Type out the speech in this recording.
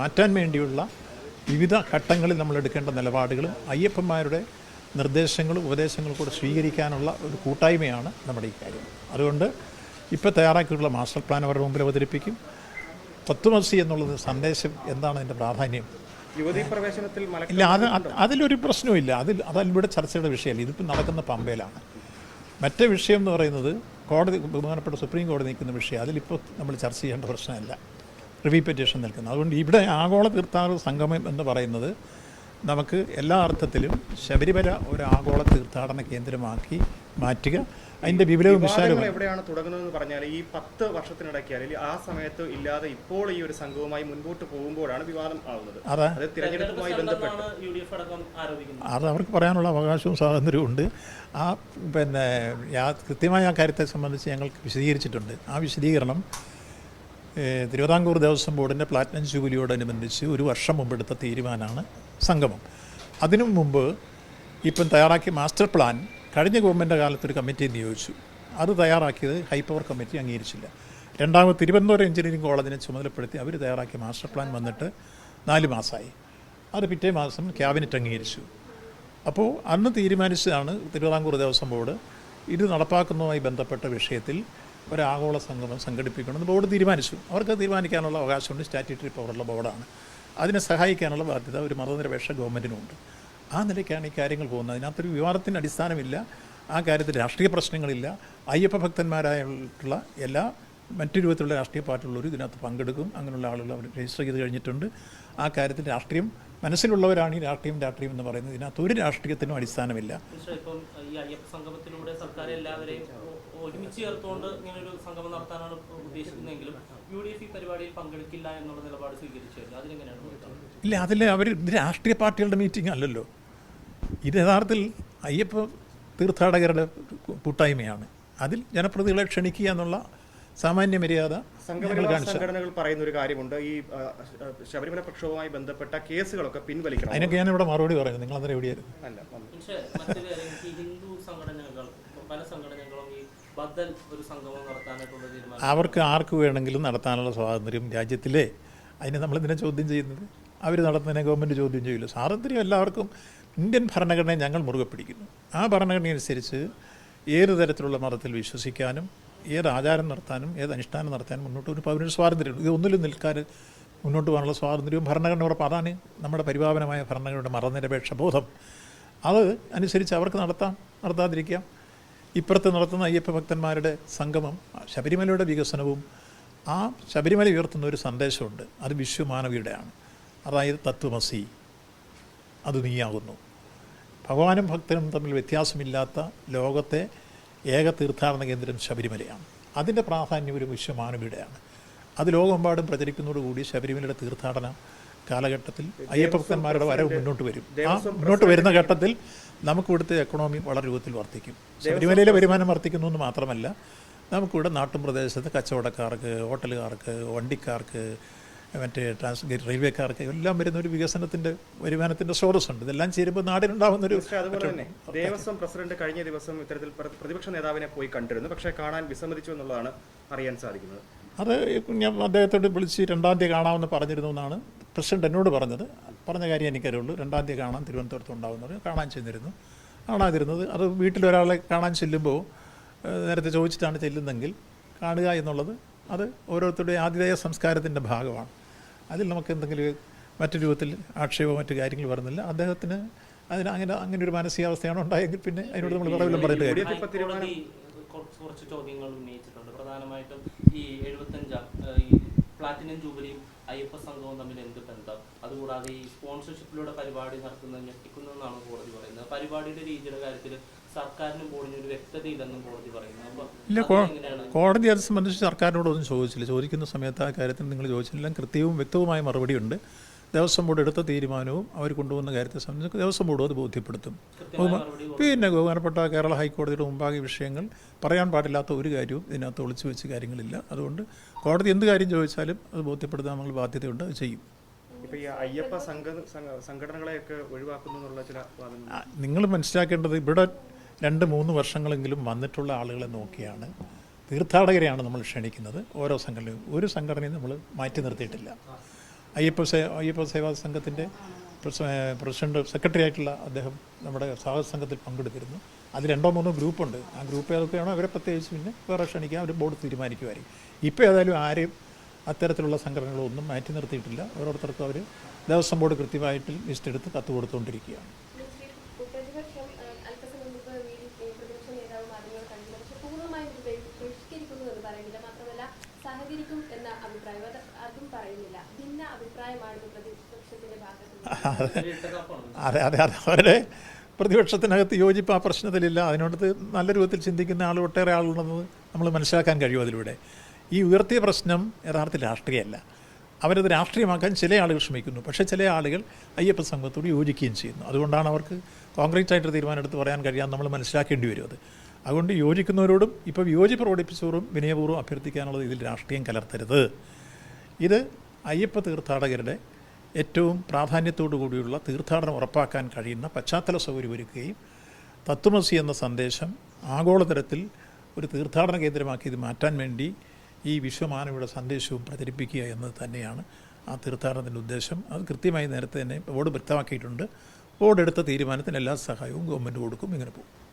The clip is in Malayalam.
മാറ്റാൻ വേണ്ടിയുള്ള വിവിധ ഘട്ടങ്ങളിൽ നമ്മൾ എടുക്കേണ്ട നിലപാടുകളും അയ്യപ്പന്മാരുടെ നിർദ്ദേശങ്ങളും ഉപദേശങ്ങളും കൂടെ സ്വീകരിക്കാനുള്ള ഒരു കൂട്ടായ്മയാണ് നമ്മുടെ ഈ കാര്യം. അതുകൊണ്ട് ഇപ്പോൾ തയ്യാറാക്കിയിട്ടുള്ള മാസ്റ്റർ പ്ലാൻ അവരുടെ മുമ്പിൽ അവതരിപ്പിക്കും. തത്വമസി എന്നുള്ളത് സന്ദേശം എന്താണ് അതിന്റെ പ്രാധാന്യം? ഇല്ല അത് അത് അതിലൊരു പ്രശ്നവുമില്ല അതിൽ അതിവിടെ ചർച്ചയുടെ വിഷയമല്ല. ഇതിപ്പോൾ നടക്കുന്ന പമ്പയിലാണ്. മറ്റേ വിഷയം എന്ന് പറയുന്നത് കോടതി ബഹുമാനപ്പെട്ട സുപ്രീം കോടതി നിൽക്കുന്ന വിഷയം. അതിലിപ്പോൾ നമ്മൾ ചർച്ച ചെയ്യേണ്ട പ്രശ്നമല്ല. റിവ്യൂ പെറ്റീഷൻ നിൽക്കുന്നത് അതുകൊണ്ട് ഇവിടെ ആഗോള തീർത്ഥാടക സംഗമം എന്ന് പറയുന്നത് നമുക്ക് എല്ലാ അർത്ഥത്തിലും ശബരിമല ഒരു ആഗോള തീർത്ഥാടന കേന്ദ്രമാക്കി മാറ്റുക. അതിന്റെ വിപുലവും വിശാലവും എവിടെയാണ് തുടങ്ങുന്നതെന്ന് പറഞ്ഞാൽ ഈ പത്ത് വർഷത്തിനിടയ്ക്ക് അല്ലെങ്കിൽ ആ സമയത്ത് ഇല്ലാതെ ഇപ്പോൾ ഈ ഒരു സംഘവുമായി മുൻപോട്ട് പോകുമ്പോഴാണ് വിവാദം ആവുന്നത്. അതാ. അത് തിരഞ്ഞെടുപ്പുമായി ബന്ധപ്പെട്ട്. യു ഡി എഫ് അടക്കം ആരോപിക്കുന്നത്. അത് അവർക്ക് പറയാനുള്ള അവകാശവും സ്വാതന്ത്ര്യവും ഉണ്ട്. ആ പിന്നെ യാ കൃത്യമായ ആ കാര്യത്തെ സംബന്ധിച്ച് ഞങ്ങൾ വിശദീകരിച്ചിട്ടുണ്ട്. ആ വിശദീകരണം തിരുവിതാംകൂർ ദേവസ്വം ബോർഡിന്റെ പ്ലാറ്റിനം ജൂബിലിയോടനുബന്ധിച്ച് ഒരു വർഷം മുമ്പ് എടുത്ത തീരുമാനമാണ് സംഗമം. അതിനു മുമ്പ് ഇപ്പം തയ്യാറാക്കിയ മാസ്റ്റർ പ്ലാൻ കഴിഞ്ഞ ഗവൺമെന്റ് കാലത്ത് ഒരു കമ്മിറ്റി നിയോഗിച്ചു. അത് തയ്യാറാക്കിയത് ഹൈപ്പവർ കമ്മിറ്റി അംഗീകരിച്ചില്ല. രണ്ടാമത് തിരുവനന്തപുരം എഞ്ചിനീയറിംഗ് കോളേജിനെ ചുമതലപ്പെടുത്തി അവർ തയ്യാറാക്കിയ മാസ്റ്റർ പ്ലാൻ വന്നിട്ട് നാല് മാസമായി അത് പിറ്റേ മാസം ക്യാബിനറ്റ് അംഗീകരിച്ചു. അപ്പോൾ അന്ന് തീരുമാനിച്ചതാണ് തിരുവിതാംകൂർ ദേവസ്വം ബോർഡ് ഇത് നടപ്പാക്കുന്നതുമായി ബന്ധപ്പെട്ട വിഷയത്തിൽ ഒരു ആഗോള സംഗമം സംഘടിപ്പിക്കണമെന്ന് ബോർഡ് തീരുമാനിച്ചു. അവർക്ക് തീരുമാനിക്കാനുള്ള അവകാശമുണ്ട്. സ്റ്റാറ്റ്യൂട്ടറി പവറുള്ള ബോർഡാണ്. അതിനെ സഹായിക്കാനുള്ള ബാധ്യത ഒരു മതനിരപേക്ഷ ഗവൺമെന്റിനുണ്ട് ആ നിലയ്ക്കാണ് ഈ കാര്യങ്ങൾ പോകുന്നത്. അതിനകത്തൊരു വിവാദത്തിന്റെ അടിസ്ഥാനമില്ല. ആ കാര്യത്തിൽ രാഷ്ട്രീയ പ്രശ്നങ്ങളില്ല. അയ്യപ്പ ഭക്തന്മാരായിട്ടുള്ള എല്ലാ മറ്റു രൂപത്തിലുള്ള രാഷ്ട്രീയ പാർട്ടിയുള്ളവർ ഇതിനകത്ത് പങ്കെടുക്കും. അങ്ങനെയുള്ള ആളുകൾ അവർ രജിസ്റ്റർ ചെയ്ത് കഴിഞ്ഞിട്ടുണ്ട്. ആ കാര്യത്തിൽ രാഷ്ട്രീയം മനസ്സിലുള്ളവരാണ് ഈ രാഷ്ട്രീയം രാഷ്ട്രീയം എന്ന് പറയുന്നത്. ഇതിനകത്ത് ഒരു രാഷ്ട്രീയത്തിനും അടിസ്ഥാനമില്ല. ഒരുമിച്ച് ചേർത്തുകൊണ്ട് ഇങ്ങനെ ഒരു സംഗമം നടത്താനാണ് ഉദ്ദേശിക്കുന്നതെങ്കിലും യു ഡി എഫ് ഈ പരിപാടിയിൽ പങ്കെടുക്കില്ല എന്നുള്ള നിലപാട് സ്വീകരിച്ചു അതിനെങ്ങനെയാണ്? ഇല്ല അതിൽ അവർ രാഷ്ട്രീയ പാർട്ടികളുടെ മീറ്റിംഗ് അല്ലല്ലോ. ഇത് യഥാർത്ഥത്തിൽ അയ്യപ്പ തീർത്ഥാടകരുടെ കൂട്ടായ്മയാണ്. അതിൽ ജനപ്രതികളെ ക്ഷണിക്കുക എന്നുള്ള സാമാന്യ മര്യാദ സംഘടനകൾ പറയുന്ന ഒരു കാര്യമുണ്ട്. ഈ ശബരിമല പ്രക്ഷോഭവുമായി ബന്ധപ്പെട്ട കേസുകളൊക്കെ പിൻവലിക്കണം. അതിനൊക്കെ ഞാൻ ഇവിടെ മറുപടി പറയുന്നത് നിങ്ങൾ അന്നേരം എവിടെയായിരുന്നു? അല്ല ഹിന്ദു സംഘടനകൾ പല സംഘടനകളും സംഗമം തീരുമാനം. അവർക്ക് ആർക്ക് വേണമെങ്കിലും നടത്താനുള്ള സ്വാതന്ത്ര്യം രാജ്യത്തിലെ. അതിനെ നമ്മളെന്തിനാ ചോദ്യം ചെയ്യുന്നത്? അവർ നടത്തുന്നതിനെ ഗവൺമെന്റ് ചോദ്യം ചെയ്യില്ല സ്വാതന്ത്ര്യം എല്ലാവർക്കും ഇന്ത്യൻ ഭരണഘടനയെ ഞങ്ങൾ മുറുകെ പിടിക്കുന്നു. ആ ഭരണഘടന അനുസരിച്ച് ഏത് തരത്തിലുള്ള മതത്തിൽ വിശ്വസിക്കാനും ഏത് ആചാരം നടത്താനും ഏത് അനുഷ്ഠാനം നടത്താനും മുന്നോട്ട് ഒരു പൗരന് സ്വാതന്ത്ര്യമുണ്ട് ഇത് ഒന്നിലും നിൽക്കാതെ മുന്നോട്ട് പോകാനുള്ള സ്വാതന്ത്ര്യവും ഭരണഘടന ഉറപ്പ്. അതാണ് നമ്മുടെ പരിപാവനമായ ഭരണഘടനയുടെ മതനിരപേക്ഷ ബോധം. അത് അനുസരിച്ച് അവർക്ക് നടത്താം നടത്താതിരിക്കാം. ഇപ്പുറത്ത് നടത്തുന്ന അയ്യപ്പ ഭക്തന്മാരുടെ സംഗമം ശബരിമലയുടെ വികസനവും ആ ശബരിമല ഉയർത്തുന്ന ഒരു സന്ദേശമുണ്ട്. അത് വിശ്വമാനവിയുടെയാണ്. അതായത് തത്വമസി. അത് നീയാകുന്നു. ഭഗവാനും ഭക്തനും തമ്മിൽ വ്യത്യാസമില്ലാത്ത ലോകത്തെ ഏക തീർത്ഥാടന കേന്ദ്രം ശബരിമലയാണ്. അതിന്റെ പ്രാധാന്യം ഒരു വിശ്വമാനവിയുടെയാണ്. അത് ലോകമെമ്പാടും പ്രചരിക്കുന്നതോടുകൂടി ശബരിമലയുടെ തീർത്ഥാടന കാലഘട്ടത്തിൽ അയ്യപ്പഭക്തന്മാരുടെ വരവ് മുന്നോട്ട് വരും. ആ മുന്നോട്ട് വരുന്ന ഘട്ടത്തിൽ നമുക്കിവിടുത്തെ എക്കണോമി വളരെ രൂപത്തിൽ വർദ്ധിക്കും. ശബരിമലയിലെ വരുമാനം വർദ്ധിക്കുന്നു എന്ന് മാത്രമല്ല നമുക്കിവിടെ നാട്ടും പ്രദേശത്ത് കച്ചവടക്കാർക്ക് ഹോട്ടലുകാർക്ക് വണ്ടിക്കാർക്ക് മറ്റേ ട്രാൻസ് റെയിൽവേക്കാർക്ക് എല്ലാം വരുന്ന ഒരു വികസനത്തിന്റെ വരുമാനത്തിന്റെ സ്രോതസ്സുണ്ട്. ഇതെല്ലാം ചേരുമ്പോൾ നാടിനുണ്ടാവുന്ന ഒരു ദേവസ്വം പ്രസിഡന്റ് കഴിഞ്ഞ ദിവസം ഇത്തരത്തിൽ പ്രതിപക്ഷ നേതാവിനെ പോയി കണ്ടിരുന്നു. പക്ഷേ കാണാൻ വിസമ്മതിച്ചു എന്നുള്ളതാണ് അറിയാൻ സാധിക്കുന്നത്. അത് ഞാൻ അദ്ദേഹത്തോട് വിളിച്ച് രണ്ടാം തീയതി കാണാമെന്ന് പറഞ്ഞിരുന്നു എന്നാണ് പ്രസിഡന്റ് എന്നോട് പറഞ്ഞത് പറഞ്ഞ കാര്യം എനിക്കറിയുള്ളൂ. രണ്ടാം തീയതി കാണാൻ തിരുവനന്തപുരത്ത് ഉണ്ടാകുന്നത് കാണാൻ ചെന്നിരുന്നു. കാണാതിരുന്നത് അത് വീട്ടിലൊരാളെ കാണാൻ ചെല്ലുമ്പോൾ നേരത്തെ ചോദിച്ചിട്ടാണ് ചെല്ലുന്നതെങ്കിൽ കാണുക എന്നുള്ളത് അത് ഓരോരുത്തരുടെയും ആതിഥേയ സംസ്കാരത്തിന്റെ ഭാഗമാണ്. അതിൽ നമുക്ക് എന്തെങ്കിലും മറ്റു രൂപത്തിൽ ആക്ഷേപമോ മറ്റു കാര്യങ്ങൾ വരുന്നില്ല. അദ്ദേഹത്തിന് അതിന് അങ്ങനെ അങ്ങനെ ഒരു മാനസികാവസ്ഥയാണ് ഉണ്ടായെങ്കിൽ പിന്നെ അതിനോട് നമ്മൾ പറയുന്ന പറഞ്ഞിട്ട് കാര്യം. കുറച്ച് കുറച്ച് ചോദ്യങ്ങൾ ഉന്നയിച്ചിട്ടുണ്ട്. പ്രധാനമായിട്ടും ഈ എഴുപത്തഞ്ചാം ഈ പ്ലാറ്റിനം ജൂബിലിയും അയ്യപ്പ സംഘവും തമ്മിൽ എന്ത് ബന്ധം? അതുകൂടാതെ ഈ സ്പോൺസർഷിപ്പിലൂടെ പരിപാടി നടത്തുന്നത് ഞെട്ടിക്കുന്നതെന്നാണ് കോടതി പറയുന്നത്. പരിപാടിയുടെ രീതിയുടെ കാര്യത്തിൽ സർക്കാരിനും ബോർഡിനും ഒരു വ്യക്തതയില്ലെന്നും കോടതി പറയുന്നു. ഇല്ല കോടതി അത് സംബന്ധിച്ച് സർക്കാരിനോടൊന്നും ചോദിച്ചില്ല. ചോദിക്കുന്ന സമയത്ത് ആ കാര്യത്തിൽ നിങ്ങൾ ചോദിച്ചില്ല കൃത്യവും വ്യക്തവുമായ മറുപടിയുണ്ട്. ദേവസ്വം ബോർഡ് എടുത്ത തീരുമാനവും അവർ കൊണ്ടുവന്ന കാര്യത്തെ സംബന്ധിച്ച് ദേവസ്വം ബോർഡും അത് ബോധ്യപ്പെടുത്തും. പിന്നെ ബഹുമാനപ്പെട്ട കേരള ഹൈക്കോടതിയുടെ മുമ്പാകെ വിഷയങ്ങൾ പറയാൻ പാടില്ലാത്ത ഒരു കാര്യവും ഇതിനകത്ത് ഒളിച്ചു വെച്ച് കാര്യങ്ങളില്ല. അതുകൊണ്ട് കോടതി എന്ത് കാര്യം ചോദിച്ചാലും അത് ബോധ്യപ്പെടുത്താൻ നമ്മൾ ബാധ്യതയുണ്ട് അത് ചെയ്യും. ഇപ്പൊ ഈ അയ്യപ്പ സംഘ സംഘ- സംഘടനകളെയൊക്കെ ഒഴിവാക്കുന്നു ചില വാദങ്ങൾ. നിങ്ങൾ മനസ്സിലാക്കേണ്ടത് ഇവിടെ രണ്ട് മൂന്ന് വർഷങ്ങളെങ്കിലും വന്നിട്ടുള്ള ആളുകളെ നോക്കിയാണ്. തീർത്ഥാടകരെയാണ് നമ്മൾ ക്ഷണിക്കുന്നത്. ഓരോ സംഘടനയും ഒരു സംഘടനയും നമ്മൾ മാറ്റി നിർത്തിയിട്ടില്ല. അയ്യപ്പ അയ്യപ്പ സേവാ സംഘത്തിന്റെ പ്രസിഡന്റ് സെക്രട്ടറി ആയിട്ടുള്ള അദ്ദേഹം നമ്മുടെ സാഹസ സംഘത്തിൽ പങ്കെടുത്തിരുന്നു. അതിൽ രണ്ടോ മൂന്നോ ഗ്രൂപ്പുണ്ട്. ആ ഗ്രൂപ്പ് ഏതൊക്കെയാണോ അവരെ പ്രത്യേകിച്ച് പിന്നെ വേറെ ക്ഷണിക്കാൻ അവർ ബോർഡ് തീരുമാനിക്കുമായിരിക്കും. ഇപ്പോൾ ഏതായാലും ആരെയും അത്തരത്തിലുള്ള സംഘടനകളൊന്നും മാറ്റി നിർത്തിയിട്ടില്ല. ഓരോരുത്തർക്കും അവർ ദേവസ്വം ബോർഡ് കൃത്യമായിട്ട് ലിസ്റ്റ് എടുത്ത് കത്ത് കൊടുത്തുകൊണ്ടിരിക്കുകയാണ് പ്രതിപക്ഷം ഏഹ്, അല്പസമയം മുമ്പ് വി ഡി ഏഹ്, പ്രതിപക്ഷ നേതാവ് മാധ്യമങ്ങൾ കണ്ടില്ല പക്ഷെ പൂർണമായും ഇത് ബഹി- ബഹിഷ്കരിക്കുന്നു എന്ന് പറയുന്നില്ല മാത്രമല്ല സഹകരിക്കും എന്ന അഭിപ്രായം. അത് ആർക്കും പറയുന്നില്ല. ഭിന്ന അഭിപ്രായമാണ് പ്രതിപക്ഷത്തിന്റെ ഭാഗത്ത് അതെ. അതെ അതെ അവരുടെ പ്രതിപക്ഷത്തിനകത്ത് യോജിപ്പ് ആ പ്രശ്നത്തിലില്ല. അതിനോടത്ത് നല്ല രൂപത്തിൽ ചിന്തിക്കുന്ന ആൾ ഒട്ടേറെ ആളുണ്ടെന്ന് നമ്മൾ മനസ്സിലാക്കാൻ കഴിയും അതിലൂടെ. ഈ ഉയർത്തിയ പ്രശ്നം യഥാർത്ഥ രാഷ്ട്രീയമല്ല അവരത് രാഷ്ട്രീയമാക്കാൻ ചില ആളുകൾ ശ്രമിക്കുന്നു. പക്ഷേ ചില ആളുകൾ അയ്യപ്പ സംഘത്തോട് യോജിക്കുകയും ചെയ്യുന്നു. അതുകൊണ്ടാണ് അവർക്ക് കോൺക്രീറ്റ് ആയിട്ട് തീരുമാനം എടുത്ത് പറയാൻ കഴിയാൻ നമ്മൾ മനസ്സിലാക്കേണ്ടി വരും അത്. അതുകൊണ്ട് യോജിക്കുന്നവരോടും ഇപ്പോൾ വിയോജിപ്പ് പ്രകടിപ്പിച്ചവരും വിനയപൂർവം അഭ്യർത്ഥിക്കാനുള്ളത് ഇതിൽ രാഷ്ട്രീയം കലർത്തരുത്. ഇത് അയ്യപ്പ തീർത്ഥാടകരുടെ ഏറ്റവും പ്രാധാന്യത്തോടു കൂടിയുള്ള തീർത്ഥാടനം ഉറപ്പാക്കാൻ കഴിയുന്ന പശ്ചാത്തല സൗകര്യം ഒരുക്കുകയും തത്വമസി എന്ന സന്ദേശം ആഗോളതലത്തിൽ ഒരു തീർത്ഥാടന കേന്ദ്രമാക്കി ഇത് മാറ്റാൻ വേണ്ടി ഈ വിശ്വമാനവയുടെ സന്ദേശവും പ്രചരിപ്പിക്കുക എന്നത് തന്നെയാണ് ആ തീർത്ഥാടനത്തിന്റെ ഉദ്ദേശം. അത് കൃത്യമായി നേരത്തെ തന്നെ ബോർഡ് വ്യക്തമാക്കിയിട്ടുണ്ട്. ബോർഡ് എടുത്ത തീരുമാനത്തിന് എല്ലാ സഹായവും ഗവൺമെന്റ് കൊടുക്കും. ഇങ്ങനെ പോകും.